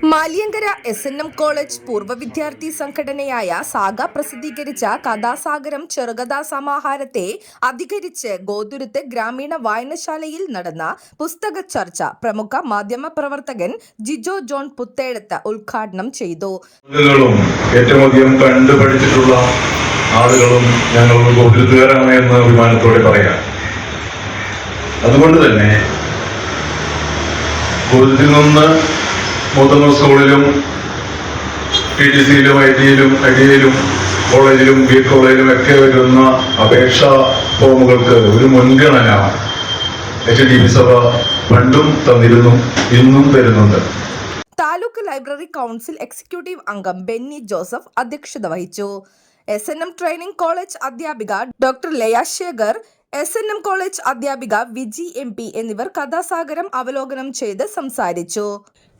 Maliankara S N M college പൂർവ വിദ്യാർത്ഥി സംഘടനയായ സാഗ പ്രസിദ്ധീകരിച്ച കഥാസാഗരം ചെറുകഥാ സമാഹാരത്തെ അധികരിച്ച് ഗോതുരുത്ത് ഗ്രാമീണ വായനശാലയിൽ നടന്ന പുസ്തക ചർച്ച പ്രമുഖ മാധ്യമ പ്രവർത്തകൻ ജിജോ ജോൺ പുത്തേടത്ത് ഉദ്ഘാടനം ചെയ്തു. ആളുകളും അതുകൊണ്ട് തന്നെ മൂത്തമ്മ സ്കൂളിലും ടി ടി സിയിലും ഐ ടിയിലും ഐ ടി ഐയിലും കോളേജിലും ബി കോളേജിലും ഒക്കെ വരുന്ന അപേക്ഷാ ഫോമുകൾക്ക് ഒരു മുൻഗണന എച്ച് ഡി ബി സഭ പണ്ടും തന്നിരുന്നു ഇന്നും തരുന്നുണ്ട്. താലൂക്ക് ലൈബ്രറി കൗൺസിൽ എക്സിക്യൂട്ടീവ് അംഗം ബെന്നി ജോസഫ് അധ്യക്ഷത വഹിച്ചു. S N M training college അധ്യാപിക doctor Laya Shekhar S N M college അധ്യാപിക വിജി എം പി എന്നിവർ കഥാസാഗരം അവലോകനം ചെയ്ത് സംസാരിച്ചു.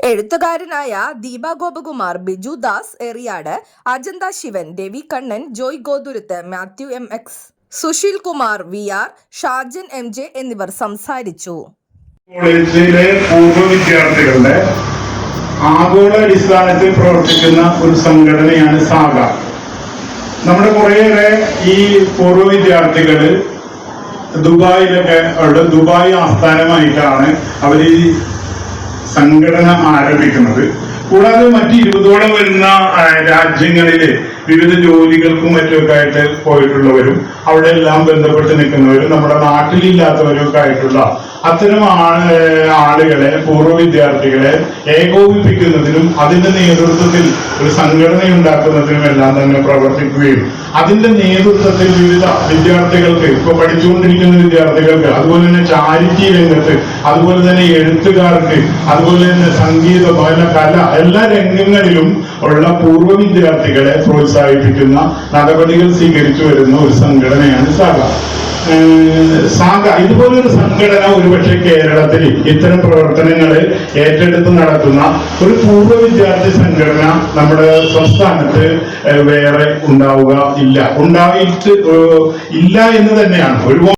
എഴുത്തുകാരനായ Deepa Gopakumar Biju Das Eriyad Ajantha Sivan Ravi Kannan Joy Gothuruth Mathew M X Susheel Kumar V R Shajan M J എന്നിവർ സംസാരിച്ചു. കോളേജിലെ പൂർവ വിദ്യാർത്ഥികളുടെ ആഗോള അടിസ്ഥാനത്തിൽ പ്രവർത്തിക്കുന്ന ഒരു സംഘടനയാണ് സാഗ. നമ്മുടെ കുറേയേറെ ഈ പൂർവ വിദ്യാർത്ഥികൾ ദുബായിലൊക്കെ അവിടെ ദുബായ് ആസ്ഥാനമായിട്ടാണ് അവർ ഈ സംഘടന ആരംഭിക്കുന്നത്. കൂടാതെ മറ്റ് ഇരുപതോളം വരുന്ന രാജ്യങ്ങളിലെ വിവിധ ജോലികൾക്കും മറ്റുമൊക്കെ ആയിട്ട് പോയിട്ടുള്ളവരും അവിടെ എല്ലാം ബന്ധപ്പെട്ട് നിൽക്കുന്നവരും നമ്മുടെ നാട്ടിലില്ലാത്തവരും ഒക്കെ ആയിട്ടുള്ള അത്തരം ആളുകളെ പൂർവ വിദ്യാർത്ഥികളെ ഏകോപിപ്പിക്കുന്നതിനും അതിന്റെ നേതൃത്വത്തിൽ ഒരു സംഘടന ഉണ്ടാക്കുന്നതിനും എല്ലാം തന്നെ പ്രവർത്തിക്കുകയും അതിന്റെ നേതൃത്വത്തിൽ വിവിധ വിദ്യാർത്ഥികൾക്ക് ഇപ്പൊ പഠിച്ചുകൊണ്ടിരിക്കുന്ന വിദ്യാർത്ഥികൾക്ക് അതുപോലെ തന്നെ ചാരിറ്റി രംഗത്ത് അതുപോലെ തന്നെ എഴുത്തുകാർക്ക് അതുപോലെ തന്നെ സംഗീത ഭവന കല എല്ലാ രംഗങ്ങളിലും ഉള്ള പൂർവ വിദ്യാർത്ഥികളെ പ്രോത്സാഹിപ്പിക്കുന്ന നടപടികൾ സ്വീകരിച്ചു വരുന്ന ഒരു സാഗ ഏഹ് സാഗ ഇതുപോലൊരു സംഘടന ഒരുപക്ഷെ കേരളത്തിൽ ഇത്തരം പ്രവർത്തനങ്ങൾ ഏറ്റെടുത്ത് നടത്തുന്ന ഒരു പൂർവ വിദ്യാർത്ഥി സംഘടന നമ്മുടെ സംസ്ഥാനത്ത് വേറെ ഉണ്ടാവുക ഇല്ല. ഉണ്ടായിട്ട് ഇല്ല എന്ന് തന്നെയാണ്. ഒരുപാട്